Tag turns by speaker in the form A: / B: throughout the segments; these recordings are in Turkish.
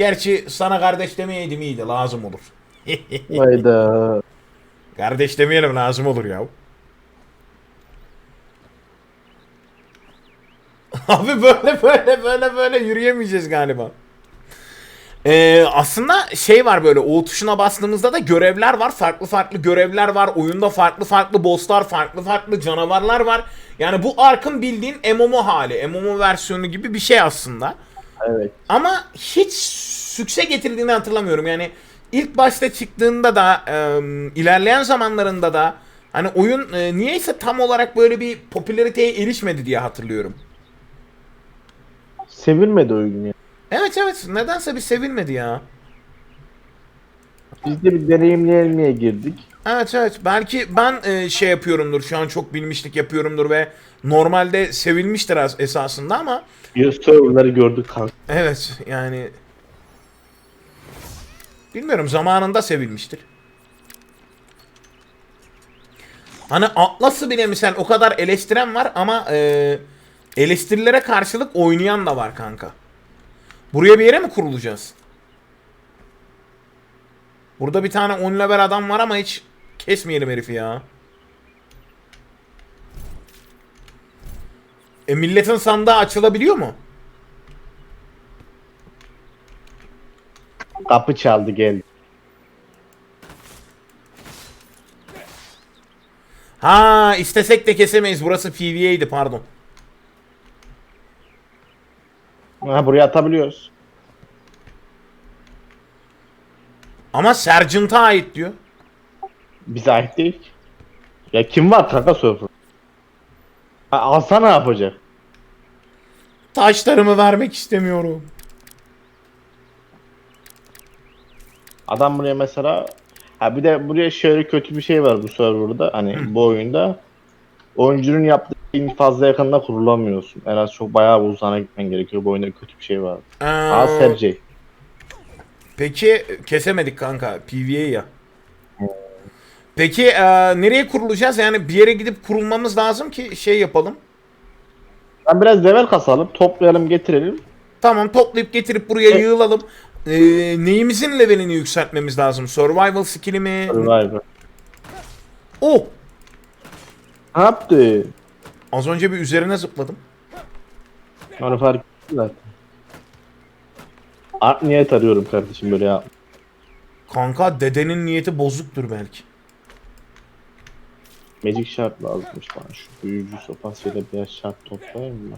A: Gerçi sana kardeş demeyeydim iyiydi lazım olur.
B: Hayda.
A: Kardeş demeyelim lazım olur ya. Abi böyle böyle böyle böyle yürüyemeyeceğiz galiba. Ee, aslında şey var böyle O tuşuna bastığımızda da görevler var. Farklı farklı görevler var. Oyunda farklı farklı bosslar, farklı farklı canavarlar var. Yani bu Ark'ın bildiğin MMO hali. MMO versiyonu gibi bir şey aslında.
B: Evet.
A: Ama hiç sükse getirdiğini hatırlamıyorum. Yani ilk başta çıktığında da e, ilerleyen zamanlarında da hani oyun e, niyeyse tam olarak böyle bir popülariteye erişmedi diye hatırlıyorum.
B: Sevilmedi oyun ya.
A: Evet evet nedense bir sevilmedi ya.
B: Biz de bir deneyimleyelim diye girdik.
A: Evet evet belki ben e, şey yapıyorumdur şu an çok bilmişlik yapıyorumdur ve normalde sevilmiştir as- esasında ama
B: serverları gördük kanka.
A: evet yani bilmiyorum zamanında sevilmiştir. Hani Atlas'ı bile misal o kadar eleştiren var ama e, eleştirilere karşılık oynayan da var kanka. Buraya bir yere mi kurulacağız? Burada bir tane 10 level adam var ama hiç kesmeyelim herifi ya. E milletin sandığı açılabiliyor mu?
B: Kapı çaldı geldi.
A: Ha istesek de kesemeyiz. Burası PvE'ydi pardon.
B: Ha buraya atabiliyoruz.
A: Ama Sergeant'a ait diyor.
B: Bize ait değil ki. Ya kim var kanka server? Ha, alsa ne yapacak?
A: Taşlarımı vermek istemiyorum.
B: Adam buraya mesela ha bir de buraya şöyle kötü bir şey var bu serverda hani bu oyunda oyuncunun yaptığı şeyin fazla yakınına kurulamıyorsun. En az çok bayağı uzana gitmen gerekiyor. Bu oyunda kötü bir şey var.
A: Ee,
B: Aa Sergey.
A: peki kesemedik kanka. PvE ya. Peki e, nereye kurulacağız? Yani bir yere gidip kurulmamız lazım ki şey yapalım.
B: Ben biraz level kasalım, toplayalım, getirelim.
A: Tamam toplayıp getirip buraya yığılalım. Ee, neyimizin levelini yükseltmemiz lazım? Survival skill'i mi?
B: Survivor.
A: Oh!
B: Ne yaptı?
A: Az önce bir üzerine zıpladım.
B: Onu fark ettim zaten. Art niyet arıyorum kardeşim böyle ya.
A: Kanka dedenin niyeti bozuktur belki.
B: Magic Shard lazımmış bana. Şu büyücü sopasıyla biraz şart toplayayım mı?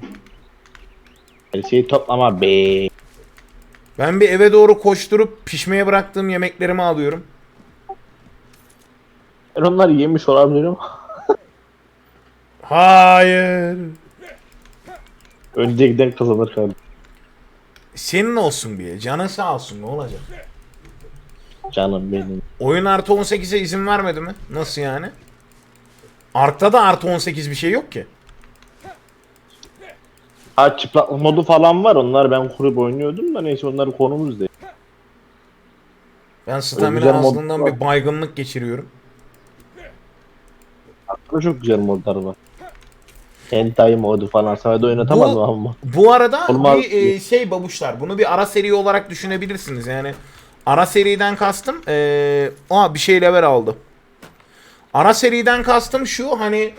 B: Her şeyi toplama be.
A: Ben bir eve doğru koşturup pişmeye bıraktığım yemeklerimi alıyorum.
B: Ben onları yemiş olabilirim.
A: Hayır.
B: Önce giden kazanır kardeşim.
A: Senin olsun bir. Canın sağ olsun ne olacak?
B: Canım benim.
A: Oyun artı 18'e izin vermedi mi? Nasıl yani? Ark'ta da artı 18 bir şey yok ki.
B: Ha çıplak modu falan var. Onlar ben kurup oynuyordum da neyse onları konumuz değil.
A: Ben stamina
B: mod
A: azlığından
B: var.
A: bir baygınlık geçiriyorum.
B: Aslında çok güzel modlar var. Hentai modu falan. Sana da oynatamadım
A: Bu-
B: ama.
A: Bu arada
B: Olmaz
A: bir e, şey babuşlar. Bunu bir ara seri olarak düşünebilirsiniz. Yani ara seriden kastım e, aa bir şey level aldı. Ara seriden kastım şu hani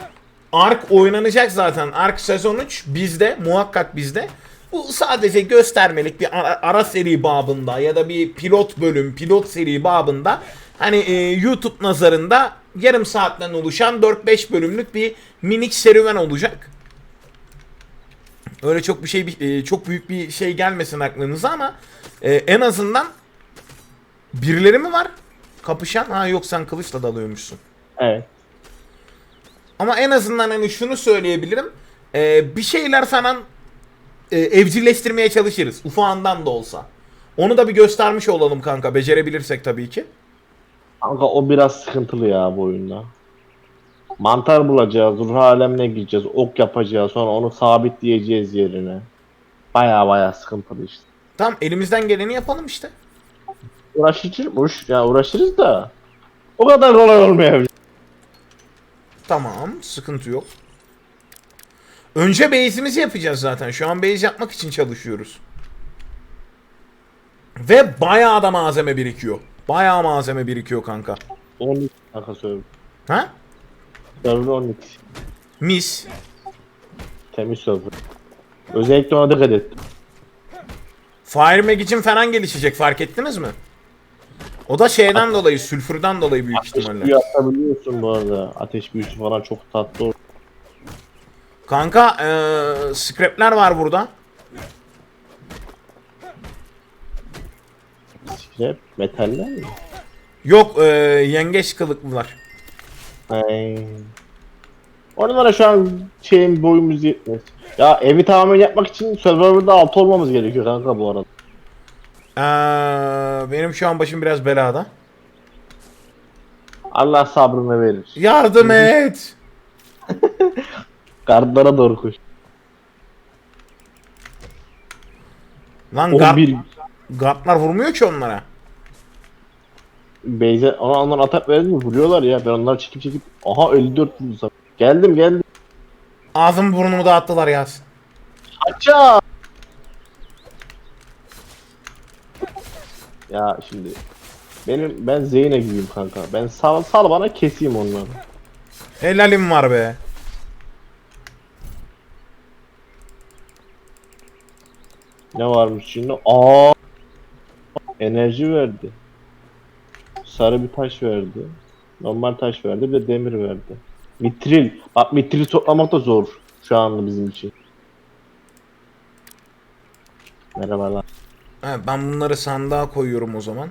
A: Ark oynanacak zaten. Ark sezon 3 bizde muhakkak bizde. Bu sadece göstermelik bir ara, ara seri babında ya da bir pilot bölüm, pilot seri babında hani e, YouTube nazarında yarım saatten oluşan 4-5 bölümlük bir minik serüven olacak. Öyle çok bir şey e, çok büyük bir şey gelmesin aklınıza ama e, en azından birileri mi var kapışan? Ha yok sen kılıçla dalıyormuşsun.
B: Evet.
A: Ama en azından hani şunu söyleyebilirim. e, bir şeyler falan e, evcilleştirmeye çalışırız. Ufağından da olsa. Onu da bir göstermiş olalım kanka. Becerebilirsek tabii ki.
B: Kanka o biraz sıkıntılı ya bu oyunda. Mantar bulacağız, ruh alemine gireceğiz, ok yapacağız, sonra onu sabitleyeceğiz yerine. Baya baya sıkıntılı işte.
A: Tamam elimizden geleni yapalım işte.
B: Uğraşırız, uğraş, ya uğraşırız da o kadar kolay olmayabilir.
A: Tamam sıkıntı yok. Önce base'imizi yapacağız zaten. Şu an base yapmak için çalışıyoruz. Ve bayağı da malzeme birikiyor. Bayağı malzeme birikiyor kanka.
B: 12 kanka server.
A: Ha?
B: Server 12.
A: Mis.
B: Temiz server. Özellikle ona dikkat et.
A: Fire Mag için falan gelişecek fark ettiniz mi? O da şeyden dolayı, sülfürden dolayı büyük
B: Ateş
A: ihtimalle.
B: büyü atabiliyorsun bu arada. Ateş büyüsü falan çok tatlı olur.
A: Kanka eee scrapler var burada.
B: Scrap, metaller mi?
A: Yok eee yengeç kılıklılar.
B: Ay. Onlara şu an şeyin boyumuz yetmez. Ya evi tamamen yapmak için serverda 6 olmamız gerekiyor kanka bu arada.
A: Eee benim şu an başım biraz belada.
B: Allah sabrını verir.
A: Yardım et.
B: Gardlara doğru koş.
A: Lan gard,
B: 11
A: gardlar vurmuyor ki onlara.
B: Beyze ona ondan atak verdi mi vuruyorlar ya ben onları çekip çekip aha 54 vurdu Geldim geldim.
A: Ağzımı burnumu dağıttılar Yasin.
B: Aça. Ya şimdi benim ben Zeyne gibiyim kanka. Ben sal, sal bana keseyim onları.
A: Helalim var be.
B: Ne varmış şimdi? Aa! Enerji verdi. Sarı bir taş verdi. Normal taş verdi de demir verdi. Mitril. Bak mitril toplamak da zor şu anda bizim için. Merhabalar.
A: He, ben bunları sandığa koyuyorum o zaman.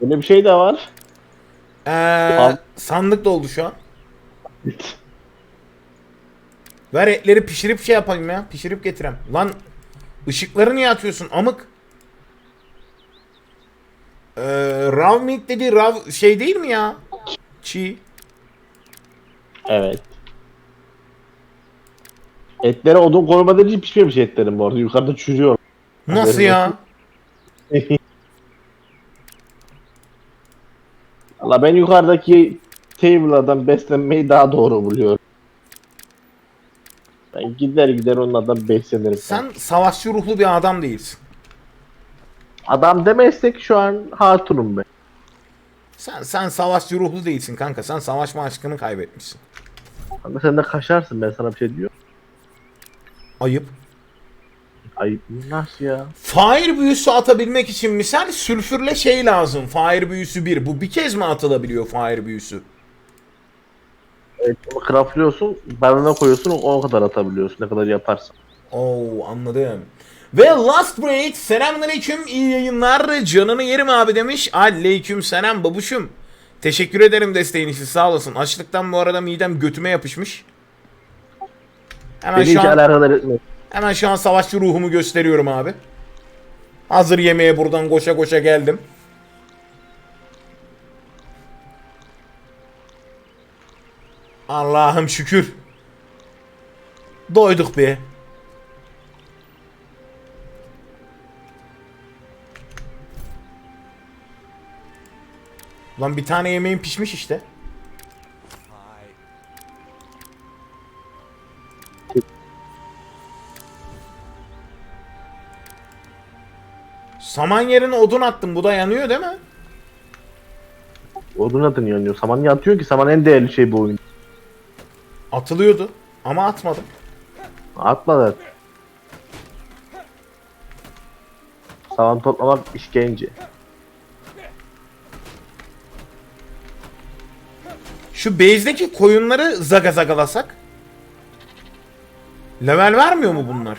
B: Böyle bir şey de var.
A: Eee sandık doldu şu an. Ver etleri pişirip şey yapayım ya. Pişirip getirem. Lan ışıkları niye atıyorsun amık? Ee, raw meat dedi raw şey değil mi ya? Çiğ.
B: Evet. Etlere odun koymadığı için pişmemiş etlerim bu arada. Yukarıda çürüyor.
A: Nasıl ya?
B: Valla ben yukarıdaki table'lardan beslenmeyi daha doğru buluyorum. Ben gider gider onlardan beslenirim.
A: Sen savaşçı ruhlu bir adam değilsin.
B: Adam demezsek şu an hatunum ben.
A: Sen sen savaşçı ruhlu değilsin kanka. Sen savaşma aşkını kaybetmişsin.
B: Ama sen de kaşarsın ben sana bir şey diyorum.
A: Ayıp.
B: Ayıp nasıl ya?
A: Fire büyüsü atabilmek için misal sülfürle şey lazım. Fire büyüsü 1. Bu bir kez mi atılabiliyor fire büyüsü?
B: Evet, bunu craftlıyorsun, barına koyuyorsun o kadar atabiliyorsun ne kadar yaparsın.
A: Oo anladım. Ve Last Break selamünaleyküm iyi yayınlar canını yerim abi demiş. Aleyküm selam babuşum. Teşekkür ederim desteğin için sağ olasın. Açlıktan bu arada midem götüme yapışmış. Hemen
B: Beni
A: şu
B: hiç
A: an,
B: alakadar etmez.
A: hemen şu an savaşçı ruhumu gösteriyorum abi. Hazır yemeğe buradan koşa koşa geldim. Allah'ım şükür. Doyduk be. Lan bir tane yemeğim pişmiş işte. Saman yerine odun attım. Bu da yanıyor değil mi?
B: Odun atın yanıyor. Saman niye atıyor ki? Saman en değerli şey bu oyun.
A: Atılıyordu. Ama atmadım.
B: Atma da. Saman toplamak işkence.
A: Şu base'deki koyunları zaga zagalasak. Level vermiyor mu bunlar?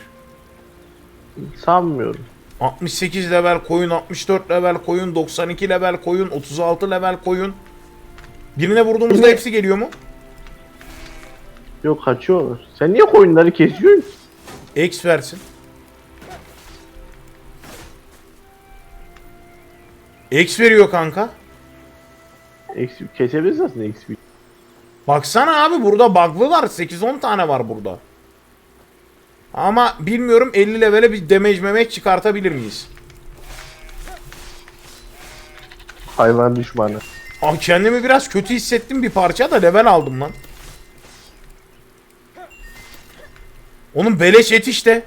B: Sanmıyorum.
A: 68 level koyun, 64 level koyun, 92 level koyun, 36 level koyun. Birine vurduğumuzda hepsi geliyor mu?
B: Yok kaçıyorlar. Sen niye koyunları kesiyorsun?
A: X versin. X veriyor kanka.
B: Eksi kesebiliriz aslında eksi.
A: Baksana abi burada bug'lı var. 8-10 tane var burada. Ama bilmiyorum 50 levele bir damage memek çıkartabilir miyiz?
B: Hayvan düşmanı.
A: Ah kendimi biraz kötü hissettim bir parça da level aldım lan. Onun beleş et işte.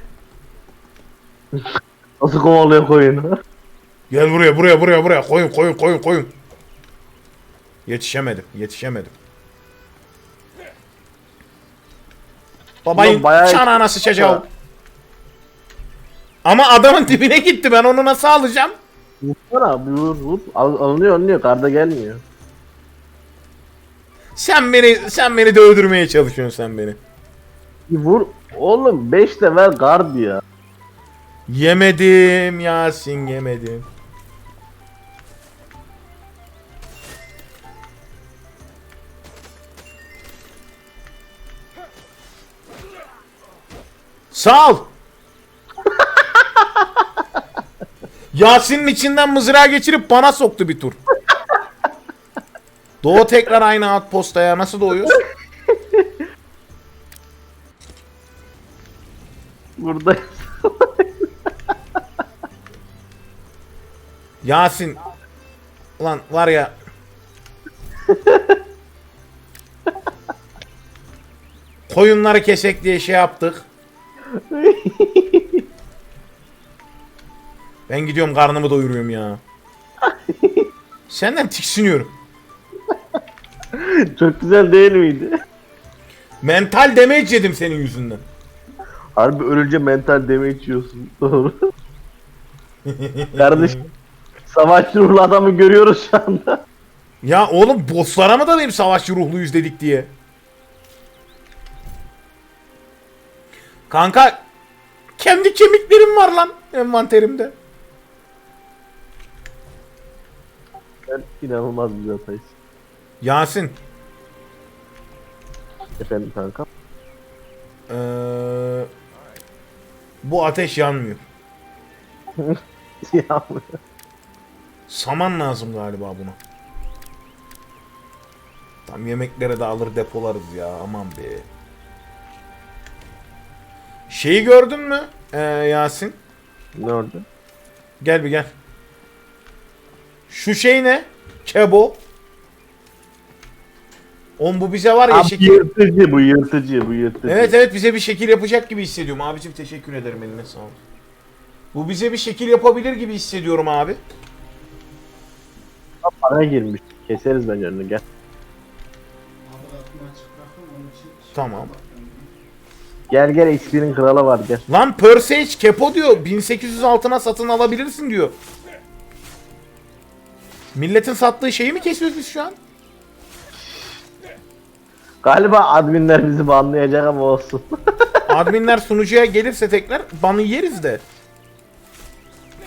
B: Nasıl kovalıyor koyunu?
A: Gel buraya buraya buraya buraya koyun koyun koyun koyun. Yetişemedim yetişemedim. Babayın
B: Ulan bayağı-
A: çanağına sıçacağım. Ama adamın dibine gitti ben onu nasıl alacağım?
B: Vursana vur vur. Al, alınıyor alınıyor karda gelmiyor.
A: Sen beni sen beni de öldürmeye çalışıyorsun sen beni.
B: Vur. Oğlum 5 de ver gard ya.
A: Yemedim Yasin yemedim. Sağ ol. Yasin'in içinden mızrağı geçirip bana soktu bir tur. Doğu tekrar aynı outpost'a nasıl doğuyoruz?
B: Burada.
A: Yasin. Ulan var ya. Koyunları kesek diye şey yaptık. Ben gidiyorum karnımı doyuruyorum ya. Senden tiksiniyorum.
B: Çok güzel değil miydi?
A: Mental damage yedim senin yüzünden.
B: Harbi ölünce mental damage yiyorsun. Doğru. Kardeşim. Savaşçı ruhlu adamı görüyoruz şu anda.
A: Ya oğlum bosslara mı dalayım savaşçı ruhluyuz dedik diye. Kanka kendi kemiklerim var lan envanterimde.
B: Sen inanılmaz bir ataysın.
A: Yasin
B: Efendim kanka.
A: Ee, bu ateş yanmıyor.
B: ya
A: Saman lazım galiba buna. Tam yemeklere de alır depolarız ya aman be. Şeyi gördün mü ee, Yasin?
B: ne oldu?
A: Gel bir gel. Şu şey ne? Kebo. On bu bize var ya
B: Abi
A: şekil.
B: yırtıcı bu yırtıcı bu yırtıcı.
A: Evet evet bize bir şekil yapacak gibi hissediyorum. Abicim teşekkür ederim eline sağlık. Bu bize bir şekil yapabilir gibi hissediyorum abi.
B: Para girmiş. Keseriz bence önünü gel.
A: Tamam.
B: Gel gel XP'nin kralı var gel.
A: Lan Persage Kepo diyor. 1800 altına satın alabilirsin diyor. Milletin sattığı şeyi mi kesiyoruz biz şu an?
B: Galiba adminler bizi banlayacak ama olsun.
A: Adminler sunucuya gelirse tekrar banı yeriz de.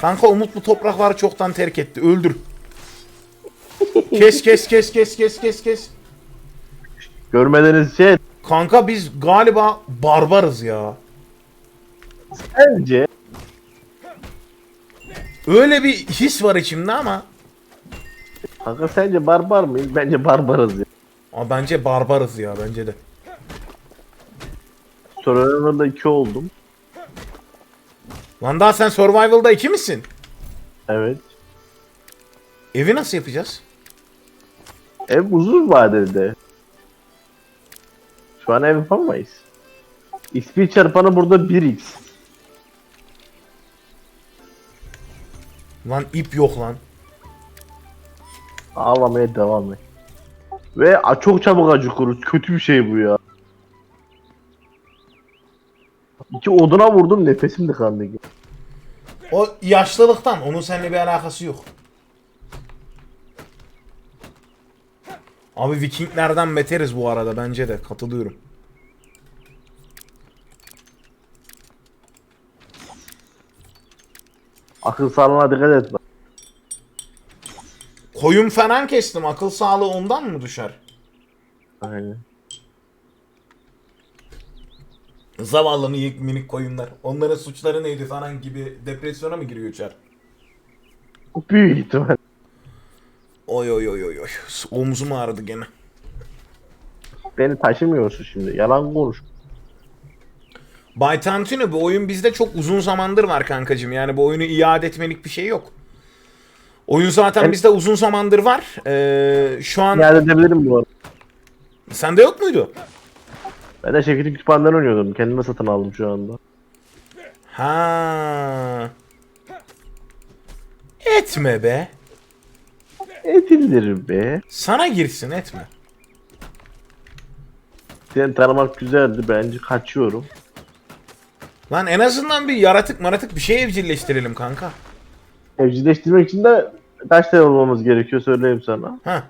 A: Kanka Umut bu toprakları çoktan terk etti. Öldür. Kes kes kes kes kes kes kes.
B: Görmediğiniz şey
A: Kanka biz galiba barbarız ya.
B: bence
A: Öyle bir his var içimde ama.
B: Kanka sence barbar mıyız? Bence barbarız ya.
A: Ama bence barbarız ya bence de.
B: Survivor'da 2 oldum.
A: Lan daha sen Survival'da iki misin?
B: Evet.
A: Evi nasıl yapacağız?
B: Ev uzun vadede. Şu an ev yapamayız. XP çarpanı burada 1x.
A: Lan ip yok lan.
B: Ağlamaya devam et. Ve çok çabuk acıkıyoruz. Kötü bir şey bu ya. İki oduna vurdum nefesim tıkandı.
A: O yaşlılıktan. Onun seninle bir alakası yok. Abi Vikinglerden beteriz bu arada bence de katılıyorum.
B: Akıl sağlığına dikkat et. bak.
A: Koyun falan kestim. Akıl sağlığı ondan mı düşer?
B: Aynen.
A: Zavallı minik, minik koyunlar. Onların suçları neydi falan gibi depresyona mı giriyor çar?
B: Büyük ihtimal.
A: Oy oy oy oy oy. Omzum ağrıdı gene.
B: Beni taşımıyorsun şimdi. Yalan konuş.
A: Bay Tantuni bu oyun bizde çok uzun zamandır var kankacım. Yani bu oyunu iade etmelik bir şey yok. Oyun zaten
B: Evet.
A: bizde uzun zamandır var. Ee, şu an
B: İade edebilirim bu arada.
A: sende yok muydu?
B: Ben de şirketin kütüphaneden oynuyordum. Kendime satın aldım şu anda.
A: Ha. Etme be.
B: Edilir be.
A: Sana girsin etme.
B: Seni tanımak güzeldi. Bence kaçıyorum.
A: Lan en azından bir yaratık maratık bir şey evcilleştirelim kanka.
B: Evcilleştirmek için de kaç tane olmamız gerekiyor söyleyeyim sana.
A: Ha.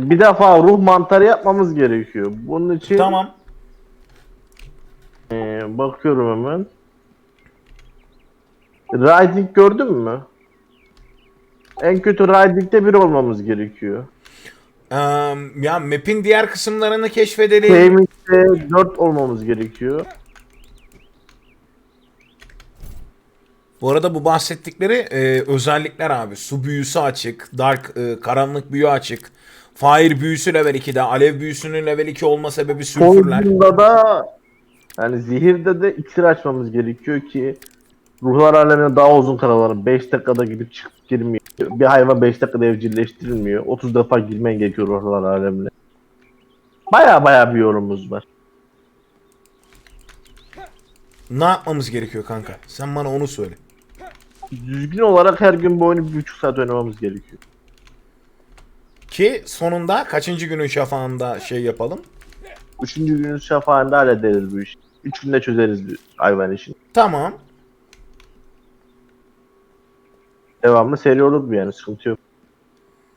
B: Bir defa ruh mantarı yapmamız gerekiyor. Bunun için
A: Tamam.
B: Ee, bakıyorum hemen. Riding gördün mü? En kötü Riding'de bir olmamız gerekiyor.
A: Eee, ya map'in diğer kısımlarını keşfedelim.
B: Gaming'de 4 olmamız gerekiyor.
A: Bu arada bu bahsettikleri e, özellikler abi. Su büyüsü açık, dark, e, karanlık büyü açık. Fire büyüsü level 2'de, alev büyüsünün level 2 olma sebebi sülfürler.
B: Poison'da da yani zehirde de iksir açmamız gerekiyor ki ruhlar alemine daha uzun kalalım. 5 dakikada gidip çıkıp girmiyor. Bir hayvan 5 dakikada evcilleştirilmiyor. 30 defa girmen gerekiyor ruhlar alemine. Baya baya bir yorumumuz var.
A: Ne yapmamız gerekiyor kanka? Sen bana onu söyle.
B: Düzgün olarak her gün bu oyunu bir buçuk saat oynamamız gerekiyor.
A: Ki sonunda kaçıncı günün şafağında şey yapalım.
B: Üçüncü günün şafağında hallederiz bu işi. Üç günde çözeriz hayvan işini.
A: Tamam.
B: Devamlı seri olur bu yani sıkıntı yok.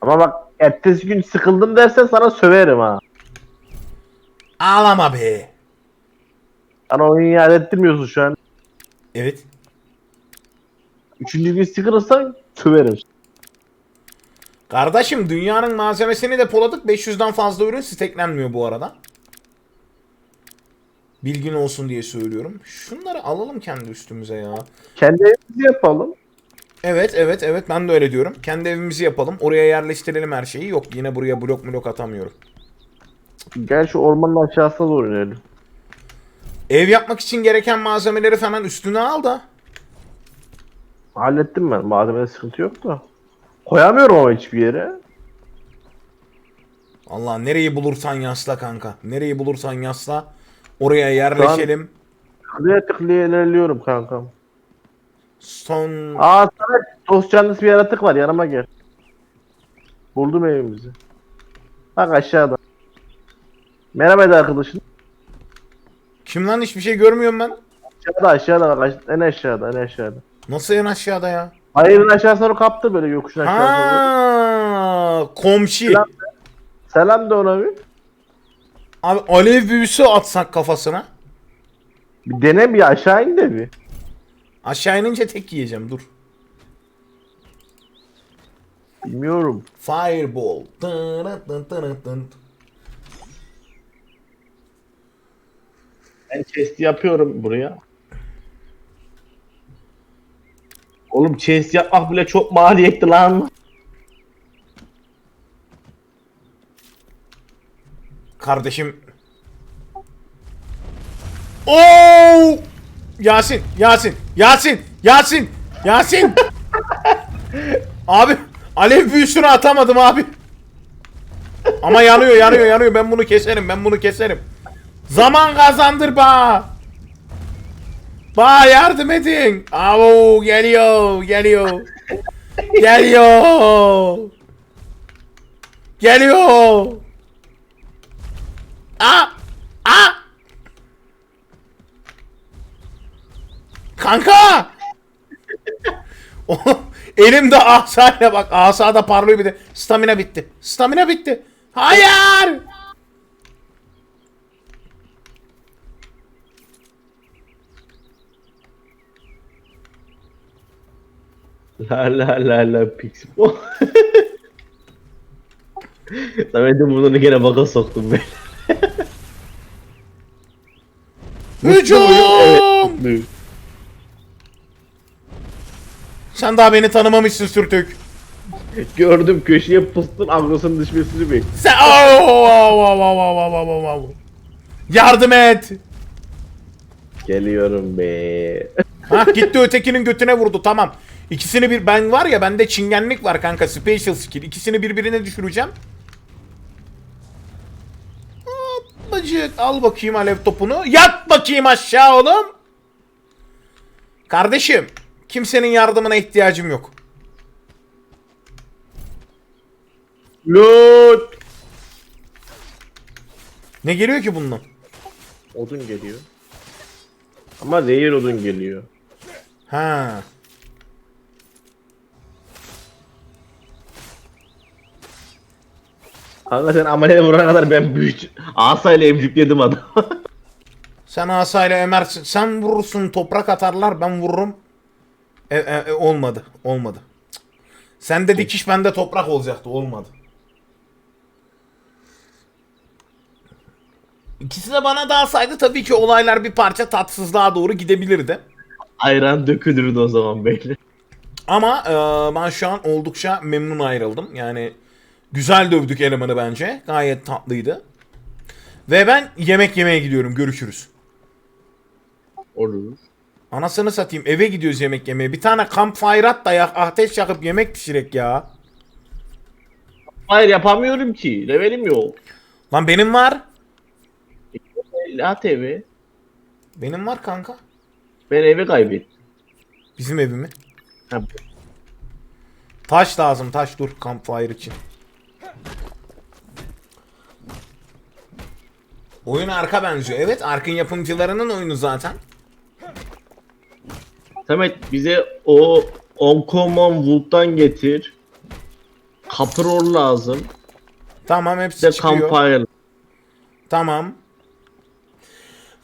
B: Ama bak ertesi gün sıkıldım dersen sana söverim ha.
A: Ağlama be.
B: Sana oyunu iade ettirmiyorsun şu an.
A: Evet.
B: Üçüncü gün sıkılırsan söverim.
A: Kardeşim dünyanın malzemesini depoladık. 500'den fazla ürün steklenmiyor bu arada. Bilgin olsun diye söylüyorum. Şunları alalım kendi üstümüze ya.
B: Kendi evimizi yapalım.
A: Evet evet evet ben de öyle diyorum. Kendi evimizi yapalım. Oraya yerleştirelim her şeyi. Yok yine buraya blok blok atamıyorum.
B: Gel şu ormanın aşağısına doğru inelim.
A: Ev yapmak için gereken malzemeleri falan üstüne al da.
B: Hallettim ben. Malzemede sıkıntı yok da. Koyamıyorum ama hiçbir yere.
A: Allah nereyi bulursan yasla kanka. Nereyi bulursan yasla. Oraya yerleşelim.
B: Tıklaya tıklaya ilerliyorum kankam.
A: Son
B: Aa sana toz canlısı bir yaratık var yanıma gel. Buldum evimizi. Bak aşağıda. Merhaba de arkadaşın.
A: kim lan hiçbir şey görmüyorum ben.
B: Aşağıda aşağıda bak aş- en aşağıda en aşağıda.
A: Nasıl en aşağıda ya?
B: Hayırın aşağısına doğru kaptı böyle yokuşun aşağısına doğru.
A: Ha, komşu.
B: Selam. Selam de ona bir.
A: Abi alev büyüsü atsak kafasına.
B: Bir dene bir aşağı in de bir.
A: Aşağı inince tek yiyeceğim dur.
B: Bilmiyorum.
A: Fireball. Tırı tın tırı tın.
B: Ben chest yapıyorum buraya. Oğlum chest yapmak bile çok maliyetli lan.
A: Kardeşim. Oo! Yasin, Yasin, Yasin, Yasin, Yasin. abi alev büyüsünü atamadım abi. Ama yanıyor, yanıyor, yanıyor. Ben bunu keserim, ben bunu keserim. Zaman kazandır ba. Ba yardım edin. Avo geliyor, geliyor. Geliyor. Geliyor. Aa! Kanka! Elimde asayla bak asada parlıyor bir de. Stamina bitti. Stamina bitti. Hayır!
B: La la la la pixie. Samet'in burnunu gene baka soktum ben.
A: Hücum! Sen daha beni tanımamışsın sürtük.
B: Gördüm köşeye pıstın agrosunun düşmesini bek.
A: Sen... Oh, oh, oh, oh, oh, oh, oh, oh. Yardım et.
B: Geliyorum be.
A: Ha gitti ötekinin götüne vurdu tamam. İkisini bir ben var ya bende çingenlik var kanka special skill. İkisini birbirine düşüreceğim. Hoppacık al bakayım alev topunu. Yat bakayım aşağı oğlum. Kardeşim kimsenin yardımına ihtiyacım yok.
B: Loot.
A: Ne geliyor ki bundan?
B: Odun geliyor. Ama değil odun geliyor.
A: Ha.
B: Kanka sen ameliyat vurana kadar ben büyük asayla emcükledim adam.
A: Sen asayla emersin. Sen vurursun toprak atarlar ben vururum. E, e, e, olmadı. Olmadı. Sende dikiş bende toprak olacaktı. Olmadı. İkisi de bana dalsaydı tabii ki olaylar bir parça tatsızlığa doğru gidebilirdi.
B: Ayran dökülürdü o zaman belli.
A: Ama e, ben şu an oldukça memnun ayrıldım. Yani güzel dövdük elemanı bence. Gayet tatlıydı. Ve ben yemek yemeye gidiyorum. Görüşürüz.
B: Olur.
A: Anasını satayım eve gidiyoruz yemek yemeye. Bir tane campfire at da yak, ateş yakıp yemek pişirek ya.
B: Hayır yapamıyorum ki. Levelim yok.
A: Lan benim var.
B: La TV.
A: Benim var kanka.
B: Ben evi kaybettim.
A: Bizim evimi.
B: Ha,
A: Taş lazım taş dur campfire için. Oyun arka benziyor. Evet Ark'ın yapımcılarının oyunu zaten.
B: Samet bize o Uncommon Wood'dan getir. Kapror lazım.
A: Tamam hepsi
B: de
A: çıkıyor.
B: Campfire.
A: Tamam.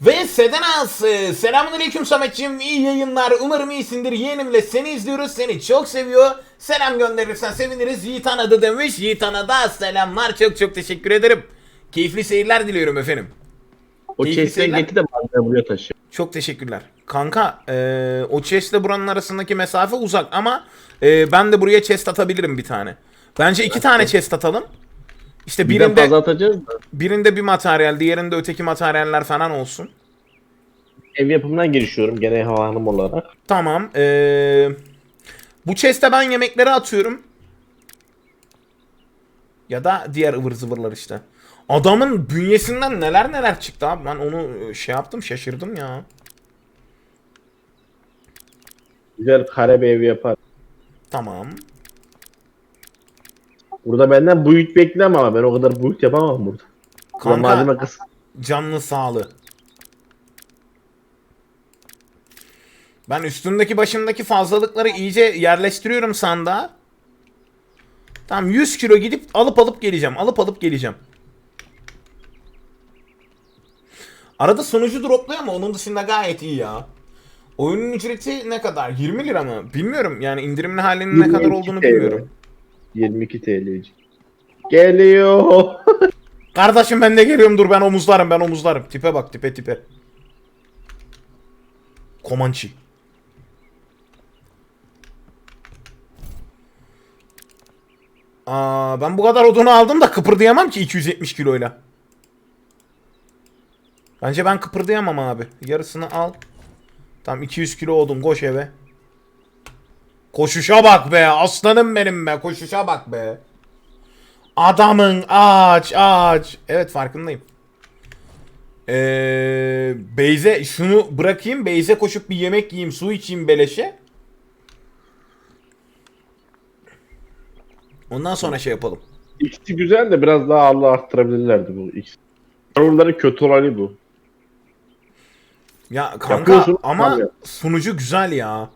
A: Ve Sedenas, selamünaleyküm Sametciğim, iyi yayınlar, umarım iyisindir, yeğenimle seni izliyoruz, seni çok seviyor, selam gönderirsen seviniriz, Yiğit Anadı demiş, Yiğit Ana'da selamlar, çok çok teşekkür ederim. Keyifli seyirler diliyorum efendim.
B: O
A: Keyifli seyirler.
B: getir de buraya taşı.
A: Çok teşekkürler. Kanka, eee o chest ile buranın arasındaki mesafe uzak ama eee, ben de buraya chest atabilirim bir tane. Bence iki tane chest atalım. İşte
B: Birden
A: birinde
B: fazla atacağız da.
A: birinde bir materyal, diğerinde öteki materyaller falan olsun.
B: Ev yapımından girişiyorum gene hava hanım olarak.
A: Tamam. Ee, bu chest'e ben yemekleri atıyorum. Ya da diğer ıvır zıvırlar işte. Adamın bünyesinden neler neler çıktı abi. Ben onu e, şey yaptım şaşırdım ya.
B: Güzel kare bir ev yapar.
A: Tamam.
B: Burada benden build bekleme ama ben o kadar build yapamam burada. Burada malzeme
A: Kanka
B: kıs.
A: canlı sağlığı. Ben üstümdeki başımdaki fazlalıkları iyice yerleştiriyorum sandığa. Tamam 100 kilo gidip alıp alıp geleceğim. Alıp alıp geleceğim. Arada sonucu dropluyor ama onun dışında gayet iyi ya. Oyunun ücreti ne kadar? 20 lira mı? Bilmiyorum. Yani indirimli halinin ne kadar
B: 22
A: olduğunu
B: TL.
A: bilmiyorum.
B: 22 TL. Geliyor.
A: Kardeşim ben de geliyorum dur ben omuzlarım ben omuzlarım. Tipe bak tipe tipe. Komançı. Aa, ben bu kadar odunu aldım da kıpırdayamam ki 270 kiloyla. Bence ben kıpırdayamam abi. Yarısını al. Tam 200 kilo odun koş eve. Koşuşa bak be aslanım benim be koşuşa bak be. Adamın ağaç ağaç. Evet farkındayım. Ee, Beyze şunu bırakayım. Beyze koşup bir yemek yiyeyim. Su içeyim beleşe. Ondan sonra şey yapalım.
B: İkisi güzel de biraz daha Allah arttırabilirlerdi bu ikisi. Serverların kötü olayı bu.
A: Ya kanka
B: Yapıyorsun,
A: ama
B: tabii.
A: sunucu güzel ya.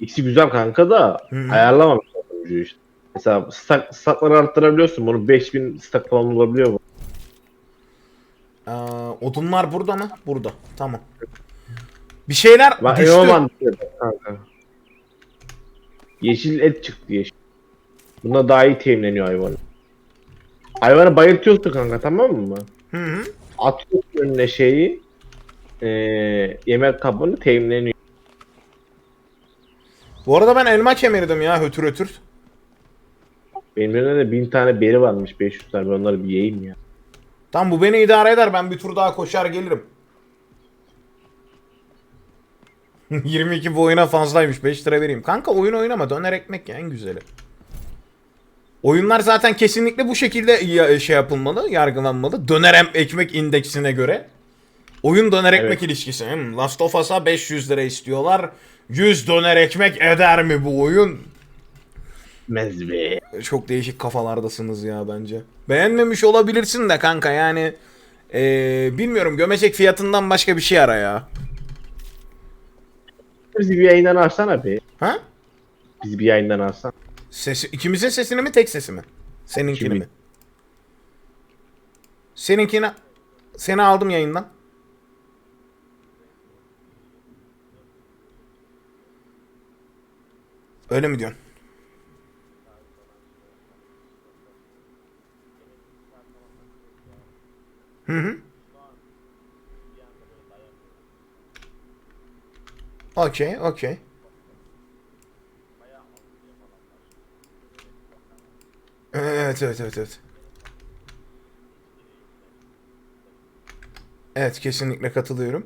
B: İkisi güzel kanka da
A: Hı hı.
B: ayarlamamışlar sunucuyu işte. Mesela stack, stackları arttırabiliyorsun. Bunu 5000 stack falan olabiliyor bu.
A: Ee, odunlar burada mı? Burada. Tamam. Bir şeyler
B: Ben
A: düştü.
B: Eoman kanka. Yeşil et çıktı yeşil. Buna daha iyi teminleniyor hayvan. Hayvanı bayıltıyorsun kanka tamam mı?
A: Hı hı.
B: Atıyorsun önüne şeyi. Eee yemek kabını teminleniyor.
A: Bu arada ben elma kemirdim ya hötür hötür.
B: Benim önümde de 1000 tane beri varmış 500 tane ben onları bir yiyeyim ya.
A: Tamam bu beni idare eder. Ben bir tur daha koşar gelirim. 22 bu oyuna fazlaymış. 5 lira vereyim. Kanka oyun oynama. Döner ekmek ya en güzeli. Oyunlar zaten kesinlikle bu şekilde şey yapılmalı, yargılanmalı. Döner ekmek indeksine göre. Oyun döner ekmek
B: Evet.
A: ilişkisi. Hmm, Last of Us'a 500 lira istiyorlar. 100 döner ekmek eder mi bu oyun?
B: Mezbe.
A: Çok değişik kafalardasınız ya bence. Beğenmemiş olabilirsin de kanka yani. Ee, bilmiyorum gömecek fiyatından başka bir şey ara ya.
B: Bizi bir yayından alsana be.
A: Ha?
B: Bizi bir yayından alsan.
A: Sesi, ikimizin sesini mi tek sesi mi? Seninkini
B: Kimin?
A: mi? Seninkini seni aldım yayından. Öyle mi diyorsun? Hı hı. Okey, okey. Evet, evet, evet, evet. Evet, kesinlikle katılıyorum.